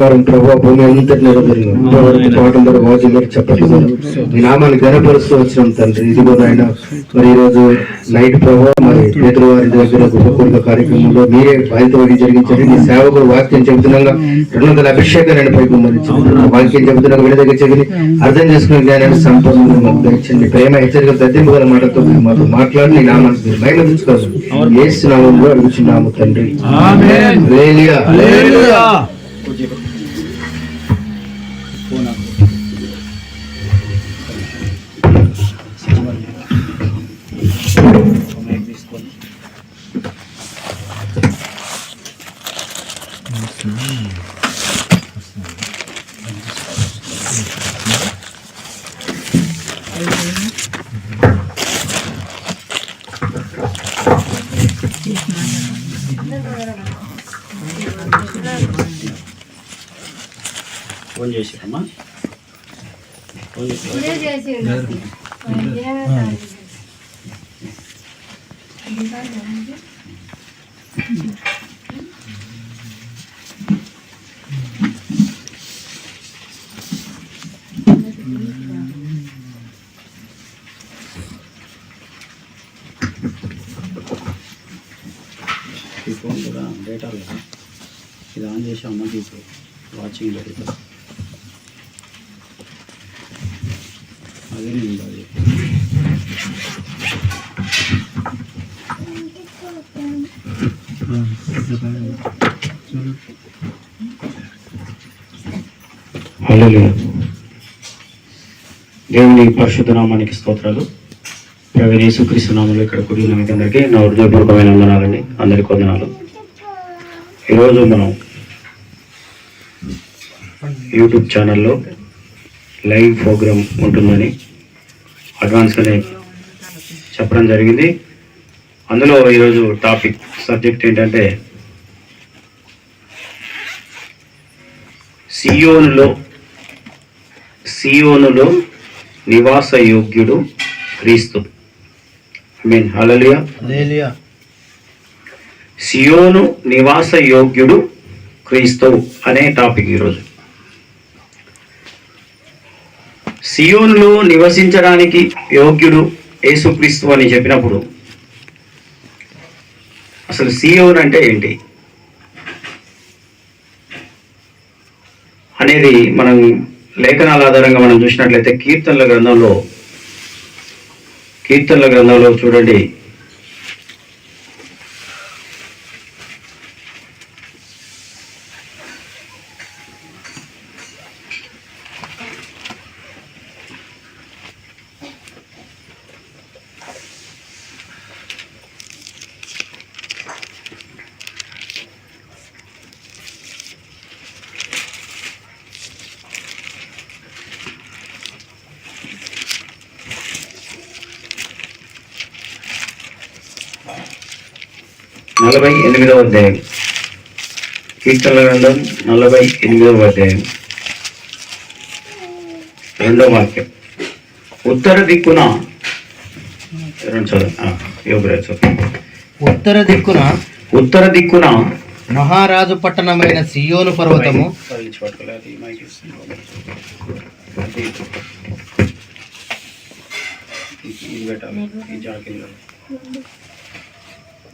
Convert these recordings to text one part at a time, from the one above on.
వారం ప్రభావ భూమి అంతటి నిలబడిన పాటల ద్వారా వాద్యం ద్వారా చెప్పట్ల ద్వారా మీ నామాన్ని గనపరుస్తూ వచ్చినాం తండ్రి. ఇదిగో నాయన మరి ఈ రోజు నైట్ ప్రభావ మరి పేదల వారి దగ్గర గొప్ప కూడిక కార్యక్రమంలో మీరే బాధ్యత వహించి జరిగించారు. మీ సేవకు వాక్యం చెబుతున్నాగా రెండు వందల అభిషేకాన్ని పైకి మరి వాక్యం చెబుతున్నాగా విడ దగ్గర చెవిని అర్థం చేసుకునే జ్ఞానాన్ని సంపూర్ణంగా మాకు దయచండి ప్రేమ హెచ్చరిక తగ్గింపు గల మాటతో మీరు మాతో మాట్లాడి నీ నామానికి మీరు మహిమ తెచ్చుకోవాలి ఏసు నామంలో అడుగుచున్నాము తండ్రి. హల్లెలూయా. ఫోన్ చేసారమ్మా ఫోన్ చేసారా ఇదే చేసిండు. ఏమైనా ఈ ఫోన్ కూడా డేటా లేదా? ఇది ఆన్ చేసి అమ్మకి ఇప్పుడు వాచింగ్ జరుగుతుంది అదే నేను అది దేవుని పరిశుద్ధ నామానికి స్తోత్రాలు. ప్రవీణ యేసుక్రీస్తు ఇక్కడ కూడిన ఉన్న అందరికీ నా హృదయపూర్వకమైన వందనాలండి. అందరికీ వందనాలు. ఈరోజు మనం యూట్యూబ్ ఛానల్లో లైవ్ ప్రోగ్రామ్ ఉంటుందని అడ్వాన్స్గానే చెప్పడం జరిగింది. అందులో ఈరోజు టాపిక్ సబ్జెక్ట్ ఏంటంటే సియోనులో సియోనులో నివాస యోగ్యుడు క్రీస్తు. మీన్ హలలియా సియోను నివాస యోగ్యుడు క్రీస్తు అనే టాపిక్ ఈరోజు. సియోనులో నివసించడానికి యోగ్యుడు యేసుక్రీస్తు అని చెప్పినప్పుడు అసలు సియోన్ అంటే ఏంటి? అనేది మనం లేఖనాల ఆధారంగా మనం చూసినట్లయితే కీర్తనల గ్రంథంలో కీర్తనల గ్రంథంలో చూడండి. నలభై ఎనిమిదవ అధ్యాయం. కీర్తనల గ్రంథం నలభై ఎనిమిదవ అధ్యాయం. రెండవ వాక్యం. ఉత్తర దిక్కున. ఉత్తర దిక్కున ఉత్తర దిక్కున మహారాజు పట్టణమైన సియోను పర్వతము.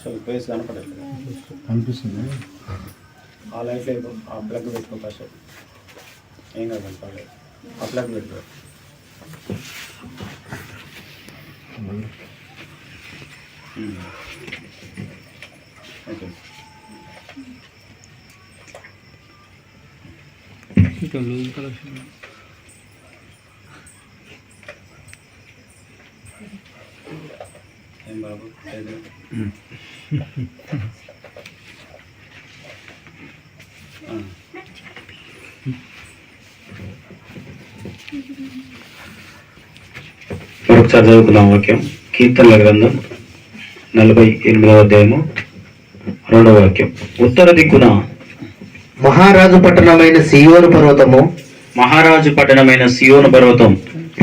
అసలు ఫేస్ కనపడట్లేదు అనిపిస్తుంది ఆ లైట్లో ఇవ్వు. ఆ ప్లగ్ పెట్టుకో కాసేపు ఏం కాదు కనపడలేదు ఆ ప్లగ్ పెట్టుకో. ఓకే ఏం మరొకసారి చదువుకుందాం వాక్యం కీర్తనల గ్రంథం నలభై ఎనిమిదవ అధ్యాయము రెండవ వాక్యం. ఉత్తర దిక్కున మహారాజు పట్టణమైన సియోను పర్వతము మహారాజు పట్టణమైన సియోను పర్వతం.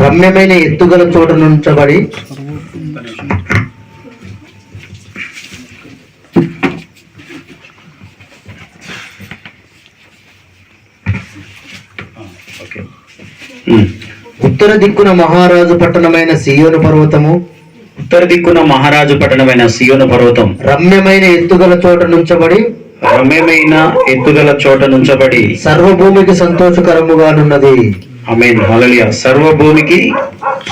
రమ్యమైన ఎత్తుగల చోట నుంచబడి ఉత్తర దిక్కున మహారాజు పట్టణమైన సియోను పర్వతము. ఉత్తర దిక్కున మహారాజు పట్టణమైన సియోను పర్వతం. రమ్యమైన ఎత్తుగల చోట నుంచబడి రమ్యమైన ఎత్తుగల చోట నుంచబడి సర్వభూమికి సంతోషకరముగానున్నది. ఆమెన్. హల్లెలూయా. సర్వభూమికి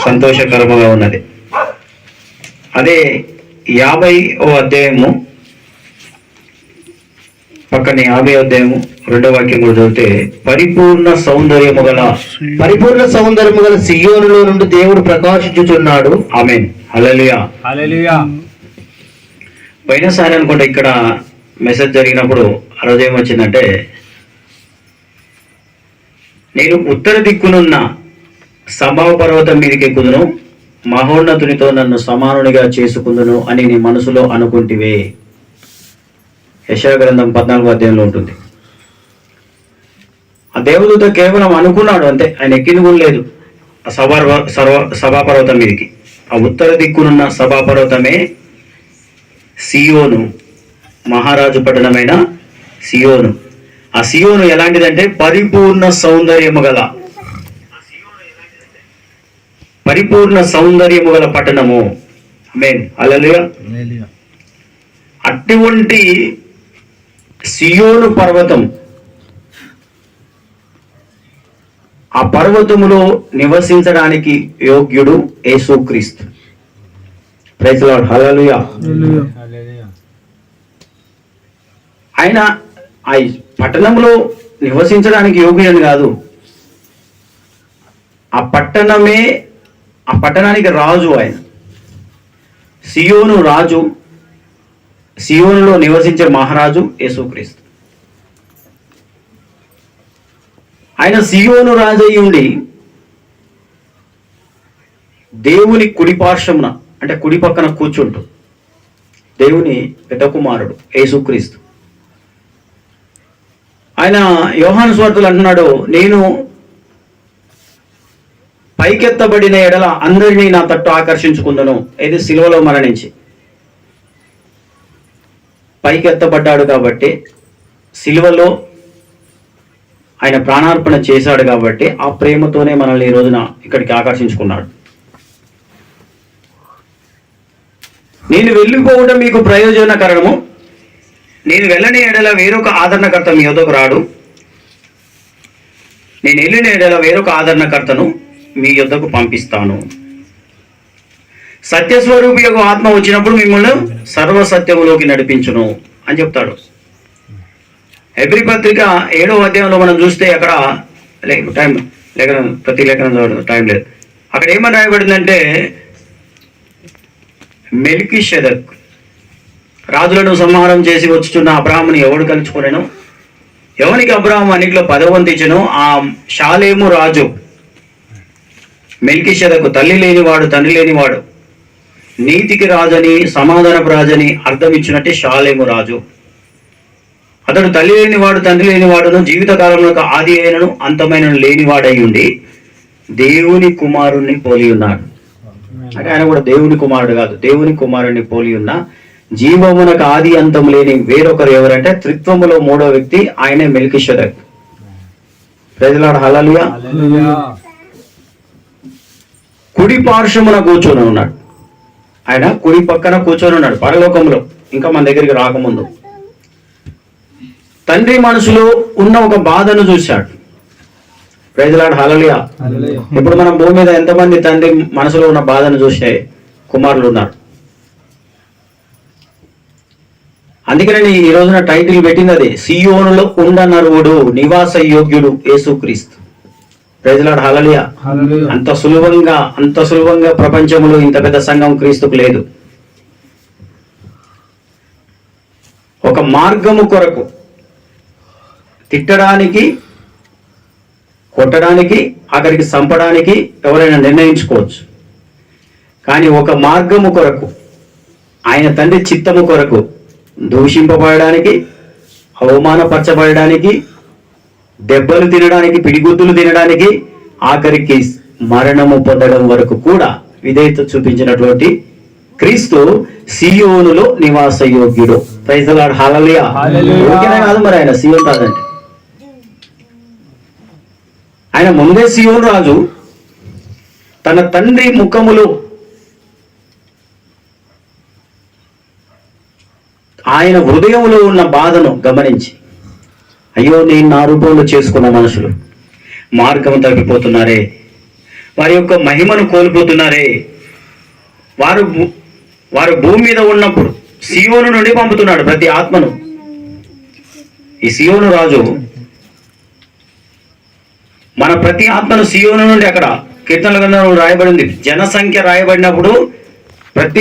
సంతోషకరముగా ఉన్నది. అదే యాభై ఓ అధ్యాయము పక్కన యాభై అధ్యాయము రెండో వాక్యం కూడా చదివితే పరిపూర్ణ సౌందర్యము గల పరిపూర్ణ సౌందర్యము గల సియోనులో నుండి దేవుడు ప్రకాశించుచున్నాడు. ఆమెన్. హల్లెలూయా. పోయినసారి అనుకుంటే ఇక్కడ మెసేజ్ జరిగినప్పుడు ఆ రోజు ఏమొచ్చిందంటే నేను ఉత్తర దిక్కునున్న సభా పర్వతం మీదకి ఎక్కుదును మహోన్నతునితో నన్ను సమానునిగా చేసుకుందును అని నీ మనసులో అనుకుంటివే. యశా గ్రంథం పద్నాలుగో అధ్యాయంలో ఉంటుంది. ఆ దేవదూత కేవలం అనుకున్నాడు అంతే. ఆయన ఎక్కింది కూడా లేదు. ఆ సభా సర్వ సభాపర్వతం మీదకి. ఆ ఉత్తర దిక్కునున్న సభాపర్వతమే సియోను. మహారాజు పట్టణమైన సియోను. ఆ సియోను ఎలాంటిదంటే పరిపూర్ణ సౌందర్యము గల పరిపూర్ణ సౌందర్యము గల పట్టణము. మెయిన్ అలలుగా అటువంటి సియోను పర్వతం. ఆ పర్వతములో నివసించడానికి యోగ్యుడు యేసుక్రీస్తు. ప్రైజ్ ఆయన ఆ పట్టణంలో నివసించడానికి యోగ్యుడని కాదు. ఆ పట్టణమే ఆ పట్టణానికి రాజు ఆయన. సియోను రాజు సియోనులో నివసించే మహారాజు యేసుక్రీస్తు. ఆయన సియోను రాజయ్యి ఉండి దేవుని కుడిపార్శ్వమున అంటే కుడి పక్కన కూర్చుంటూ దేవుని పెద్ద కుమారుడు యేసుక్రీస్తు. ఆయన యోహాను స్వార్థులు అంటున్నాడు నేను పైకెత్తబడిన ఎడల అందరినీ నా తట్టు ఆకర్షించుకుందను. ఇది సిలువలో మరణించి. పైకెత్తబడ్డాడు కాబట్టి సిలువలో ఆయన ప్రాణార్పణ చేశాడు కాబట్టి ఆ ప్రేమతోనే మనల్ని ఈ రోజున ఇక్కడికి ఆకర్షించుకున్నాడు. నేను వెళ్ళిపోవడం మీకు ప్రయోజనకరము. నేను వెళ్ళని ఎడల వేరొక ఆదరణకర్త మీ యొద్దకు రాడు. నేను వెళ్ళిన ఎడల వేరొక ఆదరణకర్తను మీ యొద్దకు పంపిస్తాను. సత్యస్వరూపి యొక్క ఆత్మ వచ్చినప్పుడు మిమ్మల్ని సర్వసత్యములోకి నడిపించును అని చెప్తాడు. ఎబ్రి పత్రిక ఏడో అధ్యాయంలో మనం చూస్తే అక్కడ లే టైం లేఖనం ప్రతి లేఖనం టైం లేదు. అక్కడ ఏమని రాయబడిందంటే మెల్కి షెదక్ రాజులను సంహారం చేసి వచ్చుచున్న అబ్రాహ్మని ఎవడు కలుచుకునేను? ఎవనికి అబ్రాహం అన్నింటిలో పదవంతించను ఆ షాలేము రాజు. మెల్కి షెదకు తల్లి లేనివాడు తండ్రి లేనివాడు. నీతికి రాజని సమాధానపు రాజని అర్థం ఇచ్చినట్టే షాలేము రాజు. అతడు తల్లి లేనివాడు తండ్రి లేనివాడును జీవిత కాలంలో ఆది అయినను అంతమైన లేనివాడై ఉండి దేవుని కుమారుణ్ణి పోలి ఉన్నాడు. అంటే ఆయన కూడా దేవుని కుమారుడు కాదు దేవుని కుమారుని పోలి ఉన్న జీవమునకు ఆది అంతం లేని వేరొకరు ఎవరంటే త్రిత్వములో మూడో వ్యక్తి ఆయనే మెల్కిషదక్. ప్రజలాడు హలలుయా కుడి పార్శ్వమున కూర్చొని ఉన్నాడు. ఆయన కుడి పక్కన కూర్చొని ఉన్నాడు పరలోకంలో ఇంకా మన దగ్గరికి రాకముందు. తండ్రి మనసులో ఉన్న ఒక బాధను చూశాడు. ప్రజలాడు హలలియా ఇప్పుడు మనం భూమి మీద ఎంతమంది తండ్రి మనసులో ఉన్న బాధను చూసే కుమారులు ఉన్నారు. అందుకని ఈ రోజున టైటిల్ పెట్టింది అది సియోనులో ఉండనరువుడు నివాస యోగ్యుడు యేసుక్రీస్తు. ప్రజలాడు హలలియా అంత సులభంగా అంత సులభంగా ప్రపంచంలో ఇంత పెద్ద సంఘం క్రీస్తుకు లేదు. ఒక మార్గము కొరకు తిట్టడానికి కొట్టడానికి అక్కడికి చంపడానికి ఎవరైనా నిర్ణయించుకోవచ్చు. కానీ ఒక మార్గము కొరకు ఆయన తండ్రి చిత్తము కొరకు దూషింపబడడానికి అవమానపరచబడడానికి దెబ్బలు తినడానికి పిడిగుద్దులు తినడానికి ఆఖరికి మరణము పొందడం వరకు కూడా విధేయత చూపించినటువంటి క్రీస్తు సియోనులో నివాస యోగ్యుడు. Praise lord hallelujah. ఊరికేనే కాదు మరి ఆయన సియోన్ రాజంటే ఆయన ముందే సియోన్ రాజు. తన తండ్రి ముఖములో ఆయన హృదయంలో ఉన్న బాధను గమనించి అయ్యో నేను నా రూపంలో చేసుకున్న మనుషులు. మార్గం తప్పిపోతున్నారే. వారి యొక్క మహిమను కోల్పోతున్నారే. వారు వారు భూమి మీద ఉన్నప్పుడు సీవోను నుండి పంపుతున్నాడు ప్రతి ఆత్మను. ఈ సీవోను రాజు మన ప్రతి ఆత్మను సీవోను నుండి అక్కడ కీర్తనల గ్రంథంలో రాయబడింది. జనసంఖ్య రాయబడినప్పుడు ప్రతి